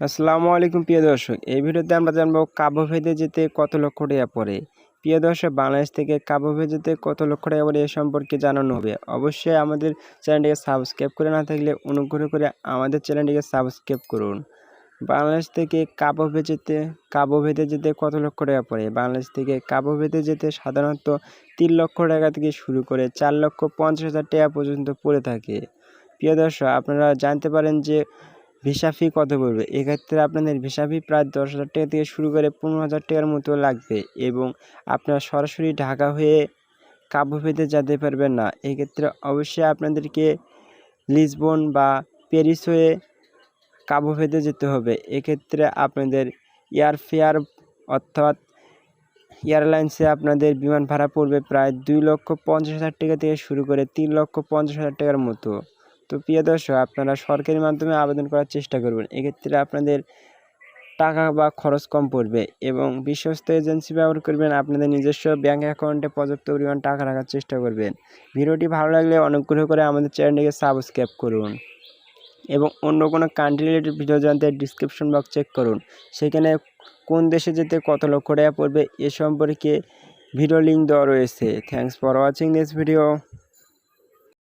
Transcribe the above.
আসসালামু আলাইকুম, প্রিয় দর্শক। এই ভিডিওতে আমরা জানব কাবো ভেদে যেতে কত লক্ষ টাকা পড়ে। প্রিয় দর্শক, বাংলাদেশ থেকে কাবো ভেদে যেতে কত লক্ষ টাকা পড়ে এ সম্পর্কে জানানো হবে। অবশ্যই আমাদের চ্যানেলটিকে সাবস্ক্রাইব করে না থাকলে অনুগ্রহ করে আমাদের চ্যানেলটিকে সাবস্ক্রাইব করুন। বাংলাদেশ থেকে কাবো ভেদে যেতে, কাবো ভেদে যেতে কত লক্ষ টাকা পড়ে? বাংলাদেশ থেকে কাবো ভেদে যেতে সাধারণত তিন লক্ষ টাকা থেকে শুরু করে চার লক্ষ পঞ্চাশ হাজার টাকা পর্যন্ত পড়ে থাকে। প্রিয় দর্শক, আপনারা জানতে পারেন যে ভিসা ফি কত পড়বে? এক্ষেত্রে আপনাদের ভিসা ফি প্রায় দশ হাজার টাকা থেকে শুরু করে পনেরো হাজার টাকার মতো লাগবে এবং আপনারা সরাসরি ঢাকা হয়ে কাবু পেতে যেতে পারবেন না। এক্ষেত্রে অবশ্যই আপনাদেরকে লিসবন বা প্যারিস হয়ে কাবু পেতে যেতে হবে। এক্ষেত্রে আপনাদের এয়ার ফেয়ার অর্থাৎ এয়ারলাইন্সে আপনাদের বিমান ভাড়া পড়বে প্রায় দুই লক্ষ পঞ্চাশ হাজার টাকা থেকে শুরু করে তিন লক্ষ পঞ্চাশ হাজার টাকার মতো। তো প্রিয় দর্শক, আপনারা সরকারি মাধ্যমে আবেদন করার চেষ্টা করবেন। এক্ষেত্রে আপনাদের টাকা বা খরচ কম পড়বে এবং বিশ্বস্ত এজেন্সি ব্যবহার করবেন, আপনাদের নিজস্ব ব্যাঙ্ক অ্যাকাউন্টে পর্যাপ্ত পরিমাণ টাকা রাখার চেষ্টা করবেন। ভিডিওটি ভালো লাগলে অনুগ্রহ করে আমাদের চ্যানেলটিকে সাবস্ক্রাইব করুন এবং অন্য কোনো কান্ট্রি রিলেটেড ভিডিও জানতে ডিসক্রিপশন বক্স চেক করুন। সেখানে কোন দেশে যেতে কত লক্ষ টাকা পড়বে এ সম্পর্কে ভিডিও লিঙ্ক দেওয়া রয়েছে। Thanks for watching this video